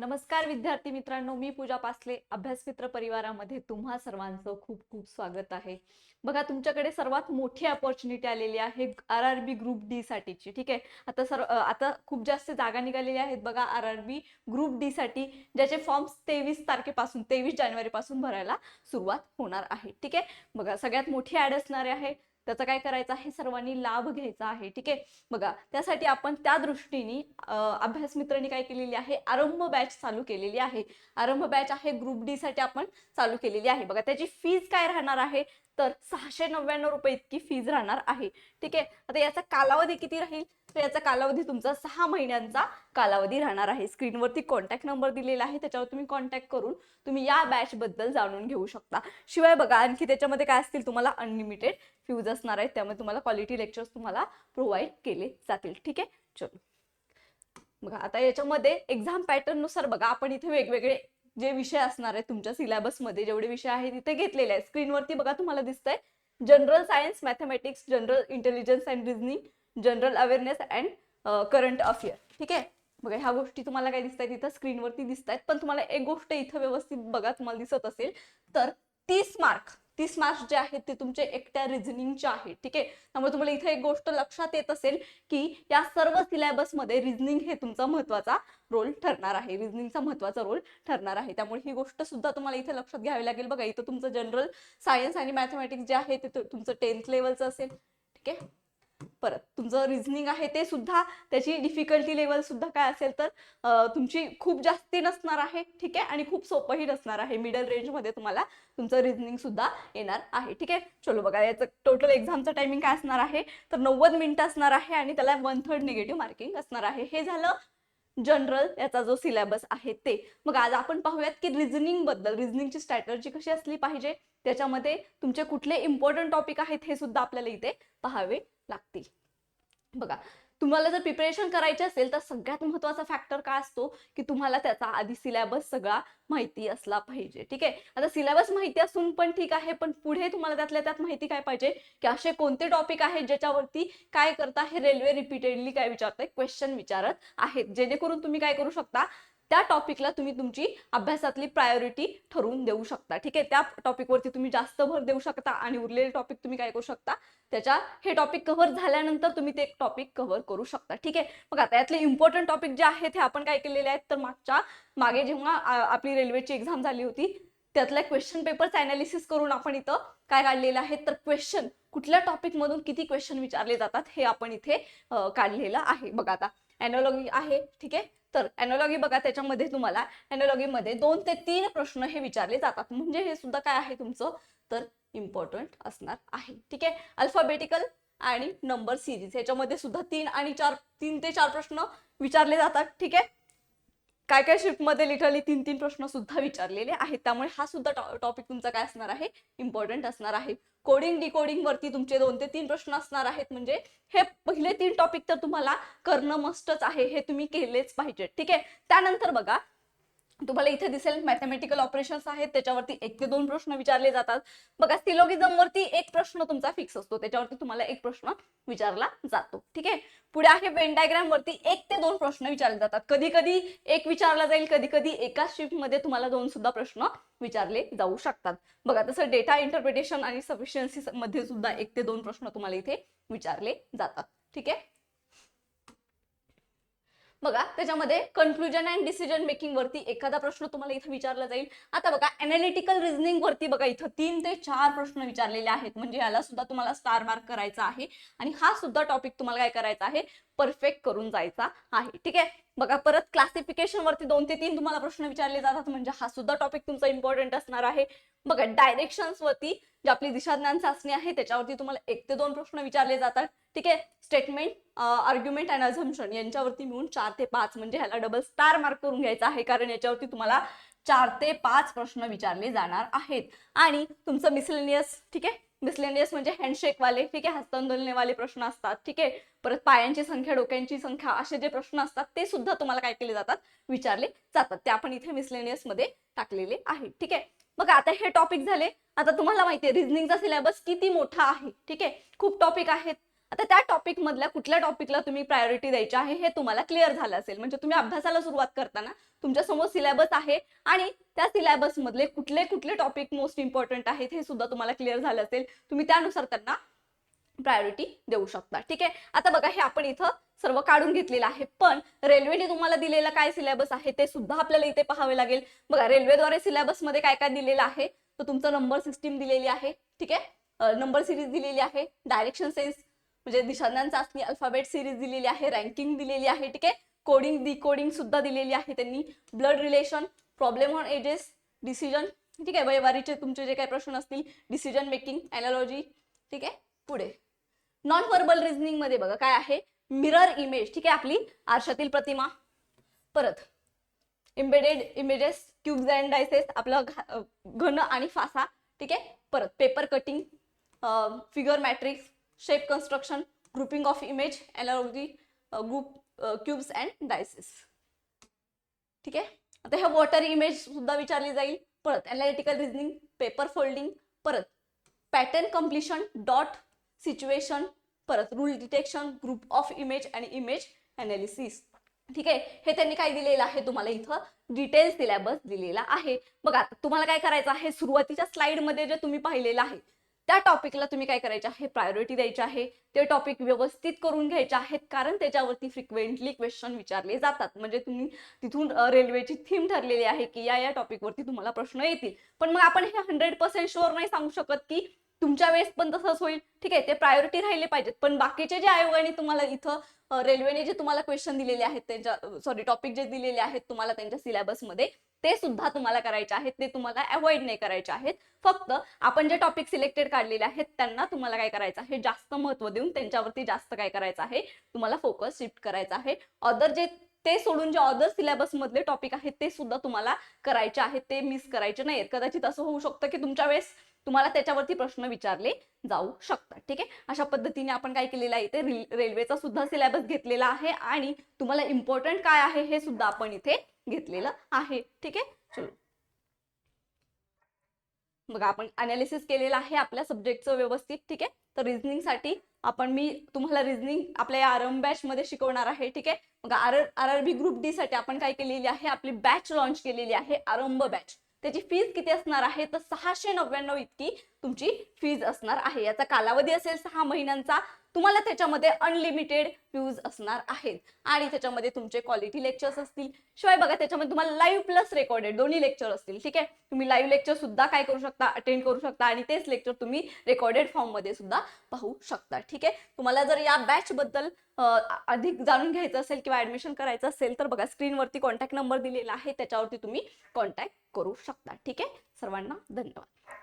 नमस्कार विद्यार्थी मित्रांनो मी पूजा पासले अभ्यास मित्र परिवारामध्ये तुम्हा सर्वांचं खूप खूप स्वागत आहे. बघा तुमच्याकडे सर्वात मोठी अपॉर्च्युनिटी आलेली आहे R R B group D साठीची ठीक आहे? आता सर आता खूप जास्त जागा निघालेल्या आहेत बघा R R B group D साठी ज्याचे फॉर्म्स तेवीस तारखेपासून तेवीस जानेवारीपासून भरायला सुरुवात होणार आहे ठीक आहे? बघा सगळ्यात मोठी ॲड असणारे आहे त्याचा काय करायचं आहे? सर्वांनी लाभ घ्यायचा आहे. ठीक आहे? बघा त्यासाठी आपण त्या दृष्टीने अभ्यास मित्रांनी काय केलेली आहे? आरंभ बॅच चालू केलेली आहे. आरंभ बॅच आहे ग्रुप डी साठी आपण चालू केलेली आहे. बघा त्याची फीज काय राहणार आहे? तर सहाशे नव्याण्णव रुपये इतकी फीज राहणार आहे. ठीक आहे? आता याचा कालावधी किती राहील? तर याचा कालावधी तुमचा सहा महिन्यांचा कालावधी राहणार आहे. स्क्रीनवरती कॉन्टॅक्ट नंबर दिलेला आहे. त्याच्यावर तुम्ही कॉन्टॅक्ट करून तुम्ही या बॅच बद्दल जाणून घेऊ शकता. शिवाय बघा आणखी त्याच्यामध्ये काय असतील? तुम्हाला अनलिमिटेड फ्यूज असणार आहेत. त्यामुळे तुम्हाला क्वालिटी लेक्चर्स तुम्हाला प्रोव्हाइड केले जातील. ठीक आहे? चलो. बघा आता याच्यामध्ये एक्झाम पॅटर्ननुसार बघा. आपण इथे वेगवेगळे जे विषय असणार आहे तुमच्या सिलेबसमध्ये जेवढे विषय आहेत तिथे घेतलेले आहेत. स्क्रीनवरती बघा तुम्हाला दिसतंय. General science mathematics general intelligence and reasoning general awareness and current affair ठीक आहे? बघा ह्या गोष्टी तुम्हाला काय दिसत आहेत इथं स्क्रीनवरती दिसत आहेत पण तुम्हाला एक गोष्ट इथं व्यवस्थित बघा तुम्हाला दिसत असेल. तर तीस मार्क तीस मार्क्स जे आहेत ते तुमचे एकट्या रिझनिंगचे आहेत ठीक आहे? त्यामुळे तुम्हाला इथे एक गोष्ट लक्षात येत असेल की या सर्व सिलेबसमध्ये रिझनिंग हे तुमचा महत्त्वाचा रोल ठरणार आहे. रिझनिंगचा महत्त्वाचा रोल ठरणार आहे. त्यामुळे ही गोष्ट सुद्धा तुम्हाला इथे लक्षात घ्यावी लागेल. बघा इथं तुमचं जनरल सायन्स आणि मॅथमॅटिक्स जे आहे ते तुमचं टेन्थ लेवलचं असेल ठीक आहे? परत तुमचं रिझनिंग आहे ते सुद्धा त्याची डिफिकल्टी लेवल सुद्धा काय असेल तर तुमची खूप जास्ती नसणार आहे ठीक आहे? आणि खूप सोपंही नसणार आहे. मिडल रेंजमध्ये तुम्हाला तुमचं रिझनिंग सुद्धा येणार आहे ठीक आहे? चलो बघा याचं टोटल एक्झामचं टायमिंग काय असणार आहे? तर नव्वद मिनिटं असणार आहे आणि त्याला वन थर्ड निगेटिव्ह मार्किंग असणार आहे. हे झालं जनरल याचा जो सिलेबस आहे ते. मग आज आपण पाहूयात की रिझनिंगबद्दल रिझनिंगची स्ट्रॅटर्जी कशी असली पाहिजे? त्याच्यामध्ये तुमचे कुठले इम्पॉर्टंट टॉपिक आहेत हे सुद्धा आपल्याला इथे पाहावे लागतील. बघा तुम्हाला जर प्रिपरेशन करायची असेल तर सगळ्यात महत्त्वाचा फॅक्टर काय असतो? की तुम्हाला त्याचा आधी सिलेबस सगळा माहिती असला पाहिजे. ठीक आहे? आता सिलेबस माहिती असून पण ठीक आहे पण पुढे तुम्हाला त्यातल्या त्यात माहिती काय पाहिजे? की असे कोणते टॉपिक आहेत ज्याच्यावरती काय करता हे रेल्वे रिपीटेडली काय विचारताय? क्वेश्चन विचारत आहेत. जेणेकरून तुम्ही काय करू शकता? त्या टॉपिकला तुम्ही तुमची अभ्यासातली प्रायोरिटी ठरवून देऊ शकता. ठीक आहे? त्या टॉपिकवरती तुम्ही जास्त भर देऊ शकता आणि उरलेले टॉपिक तुम्ही काय करू शकता? त्याच्या हे टॉपिक कव्हर झाल्यानंतर तुम्ही ते टॉपिक कव्हर करू शकता. ठीक आहे? मग आता यातले इम्पॉर्टंट टॉपिक जे आहेत हे आपण काय केलेले आहेत? तर मागच्या मागे जेव्हा आपली रेल्वेची एक्झाम झाली होती त्यातल्या क्वेश्चन पेपरचं अनालिसिस करून आपण इथं काय काढलेलं आहे? तर क्वेश्चन कुठल्या टॉपिक मधून किती क्वेश्चन विचारले जातात? हे आपण इथे काढलेलं आहे. बघा आता अॅनॉलॉगी आहे ठीक आहे? तर अॅनॉलॉगी बघा त्याच्यामध्ये तुम्हाला. अॅनॉलॉगीमध्ये दोन ते तीन प्रश्न हे विचारले जातात. म्हणजे हे सुद्धा काय आहे तुमचं? तर इम्पॉर्टंट असणार आहे ठीक आहे? अल्फाबेटिकल आणि नंबर सिरीज ह्याच्यामध्ये सुद्धा तीन आणि चार तीन ते चार प्रश्न विचारले जातात ठीक आहे? काय काय शिफ्टमध्ये लिटरली तीन तीन प्रश्न सुद्धा विचारलेले आहेत. त्यामुळे हा सुद्धा टॉपिक तुमचा काय असणार आहे? इम्पॉर्टंट असणार आहे. कोडिंग डिकोडिंग वरती तुमचे दोन ते तीन प्रश्न असणार आहेत. म्हणजे हे पहिले तीन टॉपिक तर तुम्हाला करणं मस्टच आहे. हे तुम्ही केलेच पाहिजे ठीक आहे? त्यानंतर बघा तुम्हाला इथे दिसेल मॅथमॅटिकल ऑपरेशन्स आहेत त्याच्यावरती एक ते दोन प्रश्न विचारले जातात. बघा सिलोगिझम वरती एक प्रश्न तुमचा फिक्स असतो त्याच्यावरती तुम्हाला एक प्रश्न विचारला जातो. ठीक आहे? पुढे आहे वेन डायग्राम वरती एक ते दोन प्रश्न विचारले जातात. कधी कधी एक विचारला जाईल कधी कधी एकाच शिफ्टमध्ये तुम्हाला दोन सुद्धा प्रश्न विचारले जाऊ शकतात. बघा तसं डेटा इंटरप्रिटेशन आणि सफिशियन्सी मध्ये सुद्धा एक ते दोन प्रश्न तुम्हाला इथे विचारले जातात. ठीक आहे? बघा त्याच्यामध्ये कन्क्लुजन अँड डिसिजन मेकिंग वरती एखादा प्रश्न तुम्हाला इथं विचारला जाईल. आता बघा अनालिटिकल रिझनिंग वरती बघा इथं तीन ते चार प्रश्न विचारलेले आहेत. म्हणजे याला सुद्धा तुम्हाला स्टार मार्क करायचा आहे. आणि हा सुद्धा टॉपिक तुम्हाला काय करायचा आहे? परफेक्ट करून जायचा आहे. ठीक आहे? बघा परत क्लासिफिकेशन वरती दोन ते तीन तुम्हाला प्रश्न विचारले जातात. म्हणजे हा सुद्धा टॉपिक तुमचा इम्पॉर्टंट असणार आहे. बघा डायरेक्शन्स वरती जी आपली दिशाज्ञान चाचणी आहे त्याच्यावरती तुम्हाला एक ते दोन प्रश्न विचारले जातात. ठीक आहे? स्टेटमेंट आर्ग्युमेंट अँड अझम्पशन यांच्यावरती मिळून चार ते पाच म्हणजे ह्याला डबल स्टार मार्क करून घ्यायचा आहे. कारण याच्यावरती तुम्हाला चार ते पाच प्रश्न विचारले जाणार आहेत. आणि तुमचं मिसलेनियस ठीक आहे? मिसलेनियस म्हणजे हँडशेक वाले ठीक आहे? हस्तांदोलनेवाले प्रश्न असतात ठीक आहे? परत पायांची संख्या डोक्यांची संख्या असे जे प्रश्न असतात ते सुद्धा तुम्हाला काय केले जातात? विचारले जातात. ते आपण इथे मिसलेनियसमध्ये टाकलेले आहेत ठीक आहे? बघा आता हे टॉपिक झाले. आता तुम्हाला माहिती आहे रिझनिंगचा सिलेबस किती मोठा आहे ठीक आहे? खूप टॉपिक आहेत. आता त्या टॉपिक मधल्या कुठल्या टॉपिकला तुम्ही प्रायोरिटी द्यायची आहे हे तुम्हाला क्लिअर झालं असेल. म्हणजे तुम्ही अभ्यासाला सुरुवात करताना तुमच्यासमोर सिलेबस आहे आणि त्या सिलेबस मधले कुठले कुठले टॉपिक मोस्ट इम्पॉर्टंट आहेत हे सुद्धा तुम्हाला क्लिअर झालं असेल. तुम्ही त्यानुसार त्यांना प्रायोरिटी देऊ शकता. ठीक आहे? आता बघा हे आपण इथं सर्व काढून घेतलेलं आहे. पण रेल्वेने तुम्हाला दिलेला काय सिलेबस आहे ते सुद्धा आपल्याला इथे पाहावे लागेल. बघा रेल्वेद्वारे सिलेबसमध्ये काय काय दिलेलं आहे? तर तुमचं नंबर सिस्टीम दिलेली आहे. ठीक आहे? नंबर सिरीज दिलेली आहे. डायरेक्शन सेन्स म्हणजे दिशाज्ञान चाचणी अल्फाबेट सिरीज दिलेली आहे रँकिंग दिलेली आहे ठीक आहे? कोडिंग डिकोडिंग सुद्धा दिलेली आहे त्यांनी. Blood relation problem on ages decision ठीक आहे? वयवारीचे तुमचे जे काही प्रश्न असतील डिसिजन मेकिंग अॅनालॉजी ठीक आहे? पुढे. नॉन व्हर्बल रिझनिंगमध्ये बघा काय आहे? मिरर इमेज ठीक आहे? आपली आरशातील प्रतिमा. परत. Embedded images cubes and dices आपलं घा- घन आणि फासा ठीक आहे? परत. Paper cutting figure matrix shape construction grouping of image analogy group cubes and dices ठीक? आहे आता ह्या वॉटर इमेज सुद्धा विचारली जाईल. परत अनालिटिकल रिझनिंग पेपर फोल्डिंग परत पॅटर्न कम्प्लिशन डॉट सिच्युएशन परत rule detection group of image आणि इमेज अनालिसिस ठीक? आहे हे त्यांनी काय दिलेलं आहे? तुम्हाला इथं डिटेल सिलेबस दिलेला आहे. बघा तुम्हाला काय करायचं आहे? सुरुवातीच्या स्लाइडमध्ये जे तुम्ही पाहिलेलं आहे त्या टॉपिकला तुम्ही काय करायचे आहे? प्रायोरिटी द्यायची आहे. ते टॉपिक व्यवस्थित करून घ्यायचे आहेत. कारण त्याच्यावरती फ्रिक्वेंटली क्वेश्चन विचारले जातात. म्हणजे तुम्ही तिथून रेल्वेची थीम ठरलेली आहे की या या टॉपिकवरती तुम्हाला प्रश्न येतील. पण मग आपण हे हंड्रेड पर्सेंट शुअर नाही सांगू शकत की तुमच्या वेळेस पण तसंच होईल. ठीक आहे ते प्रायोरिटी राहिले पाहिजेत. पण बाकीचे जे आयोगाने तुम्हाला इथं रेल्वेने जे तुम्हाला क्वेश्चन दिलेले आहेत त्यांच्या सॉरी टॉपिक जे दिलेले आहेत तुम्हाला त्यांच्या सिलेबसमध्ये ते सुद्धा तुम्हाला करायचे आहेत ते तुम्हाला अवॉइड नाही करायचे आहेत. फक्त आपण जे टॉपिक सिलेक्टेड काढलेले आहेत त्यांना तुम्हाला काय करायचं आहे जास्त महत्त्व देऊन त्यांच्यावरती जास्त काय करायचं आहे तुम्हाला फोकस शिफ्ट करायचा आहे. अदर जे ते सोडून जे अदर सिलेबस मधले टॉपिक आहेत ते सुद्धा तुम्हाला करायचे आहेत ते मिस करायचे नाहीत कदाचित असं होऊ शकतं की तुमच्या वेळेस तुम्हाला त्याच्यावरती प्रश्न विचारले जाऊ शकतात ठीक आहे? अशा पद्धतीने आपण काय केलेलं आहे इथे रेल्वेचा सुद्धा सिलेबस घेतलेला आहे आणि तुम्हाला इम्पॉर्टंट काय आहे हे सुद्धा आपण इथे घेतलेलं आहे. ठीक आहे? चलो. बघा आपण अनालिसिस केलेलं आहे आपल्या सब्जेक्टचं व्यवस्थित ठीक आहे? तर रिझनिंगसाठी आपण मी तुम्हाला रिझनिंग आपल्या या आरम बॅच मध्ये शिकवणार आहे ठीक आहे? मग R R R B group D साठी आपण काय केलेली आहे? आपली बॅच लॉन्च केलेली आहे आरंभ बॅच त्याची फीज किती असणार आहे? तर सहाशे नव्याण्णव इतकी तुमची फीज असणार आहे. याचा कालावधी असेल सहा महिन्यांचा तुम्हाला त्याच्यामध्ये अनलिमिटेड व्ह्यूज असणार आहेत. आणि त्याच्यामध्ये तुमचे क्वालिटी लेक्चर्स असतील. शिवाय बघा त्याच्यामध्ये तुम्हाला लाईव्ह प्लस रेकॉर्डेड दोन्ही लेक्चर असतील. ठीक आहे? तुम्ही लाईव्ह लेक्चर सुद्धा काय करू शकता? अटेंड करू शकता. आणि तेच लेक्चर तुम्ही रेकॉर्डेड फॉर्ममध्ये सुद्धा पाहू शकता. ठीक आहे? तुम्हाला जर या बॅच बद्दल अधिक जाणून घ्यायचं असेल किंवा ऍडमिशन करायचं असेल तर बघा स्क्रीनवरती कॉन्टॅक्ट नंबर दिलेला आहे. त्याच्यावरती तुम्ही कॉन्टॅक्ट करू शकता. ठीक आहे? सर्वांना धन्यवाद.